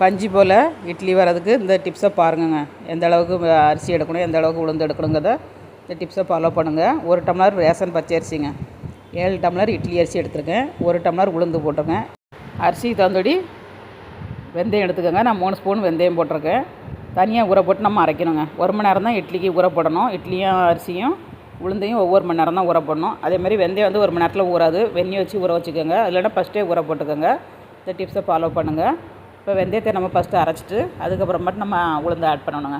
பஞ்சு போல் இட்லி வர்றதுக்கு இந்த டிப்ஸை பாருங்கங்க. எந்த அளவுக்கு அரிசி எடுக்கணும் எந்த அளவுக்கு உளுந்து எடுக்கணுங்கிறத இந்த டிப்ஸை ஃபாலோ பண்ணுங்கள் ஒரு டம்ளர் ரேஷன் பச்சை அரிசிங்க. ஏழு டம்ளர் இட்லி அரிசி எடுத்துருக்கேன். ஒரு டம்ளர் உளுந்து போட்டிருக்கேன் அரிசிக்கு தகுந்தபடி வெந்தயம் எடுத்துக்கோங்க. நான் மூணு ஸ்பூன் வெந்தயம் போட்டிருக்கேன். தனியாக ஊற போட்டு நம்ம அரைக்கணுங்க. ஒரு மணி நேரம் தான் இட்லிக்கு ஊற போடணும். இட்லியும் அரிசியும் உளுந்தையும் ஒவ்வொரு மணி நேரம் தான் ஊற போடணும். அதே மாதிரி வெந்தயம் வந்து ஒரு மணி நேரத்தில் ஊறாது. வெந்நி வச்சு ஊற வச்சுக்கோங்க. இல்லைன்னா ஃபஸ்ட்டே ஊற போட்டுக்கோங்க. இந்த டிப்ஸை ஃபாலோ பண்ணுங்கள் இப்போ வெந்தயத்தை நம்ம ஃபஸ்ட்டு அரைச்சிட்டு அதுக்கப்புறமேட்டு நம்ம உளுந்து ஆட் பண்ணணுங்க.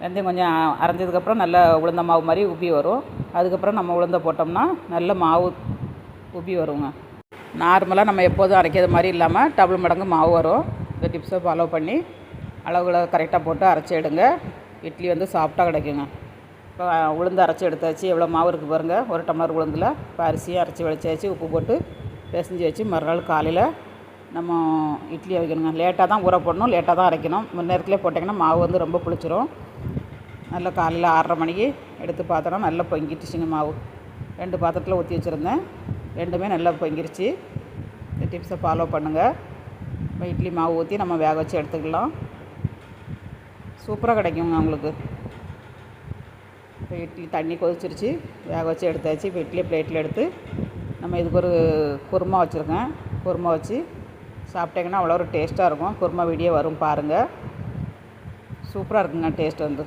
வெந்தயம் கொஞ்சம் அரைஞ்சதுக்கப்புறம் நல்ல உளுந்த மாவு மாதிரி உப்பி வரும். அதுக்கப்புறம் நம்ம உளுந்த போட்டோம்னா நல்ல மாவு உப்பி வருங்க. நார்மலாக நம்ம எப்போதும் அரைக்கிறது மாதிரி இல்லாமல் டபுள் மடங்கு மாவு வரும். இந்த டிப்ஸை ஃபாலோ பண்ணி அளவுகளை கரெக்டாக போட்டு அரைச்சி எடுங்க. இட்லி வந்து சாஃப்டாக கிடைக்குங்க. இப்போ உளுந்து அரைச்சி எடுத்தாச்சு. எவ்வளோ மாவு இருக்குது பாருங்கள் ஒரு டம்ளர் உளுந்தில் இப்போ அரிசியும் அரைச்சி வச்சாச்சு உப்பு போட்டு பிசைஞ்சு வச்சு மறுநாள் காலையில் நம்ம இட்லி வைக்கணுங்க லேட்டாக தான் ஊற போடணும். லேட்டாக தான் அரைக்கணும். முன்னேரத்துலேயே போட்டிங்கன்னா மாவு வந்து ரொம்ப புளிச்சிரும். நல்லா காலையில் ஆறரை மணிக்கு எடுத்து பார்த்தோன்னா நல்லா பொங்கிட்டுச்சுங்க மாவு. ரெண்டு பாத்திரத்தில் ஊற்றி வச்சுருந்தேன். ரெண்டுமே நல்லா பொங்கிருச்சு. இந்த டிப்ஸை ஃபாலோ பண்ணுங்கள் இப்போ இட்லி மாவு ஊற்றி நம்ம வேக வச்சு எடுத்துக்கலாம். சூப்பராக கிடைக்குங்க உங்களுக்கு. இப்போ இட்லி தண்ணி கொதிச்சிருச்சு. வேக வச்சு எடுத்தாச்சு. இப்போ இட்லி பிளேட்டில் எடுத்து நம்ம இதுக்கு ஒரு குருமா வச்சுருக்கேன். குருமா வச்சு சாப்பிட்டீங்கன்னா அவ்வளோ ஒரு டேஸ்ட்டாக இருக்கும். குருமா வீடியோ வரும் பாருங்கள் சூப்பராக இருக்குங்க டேஸ்ட் வந்து.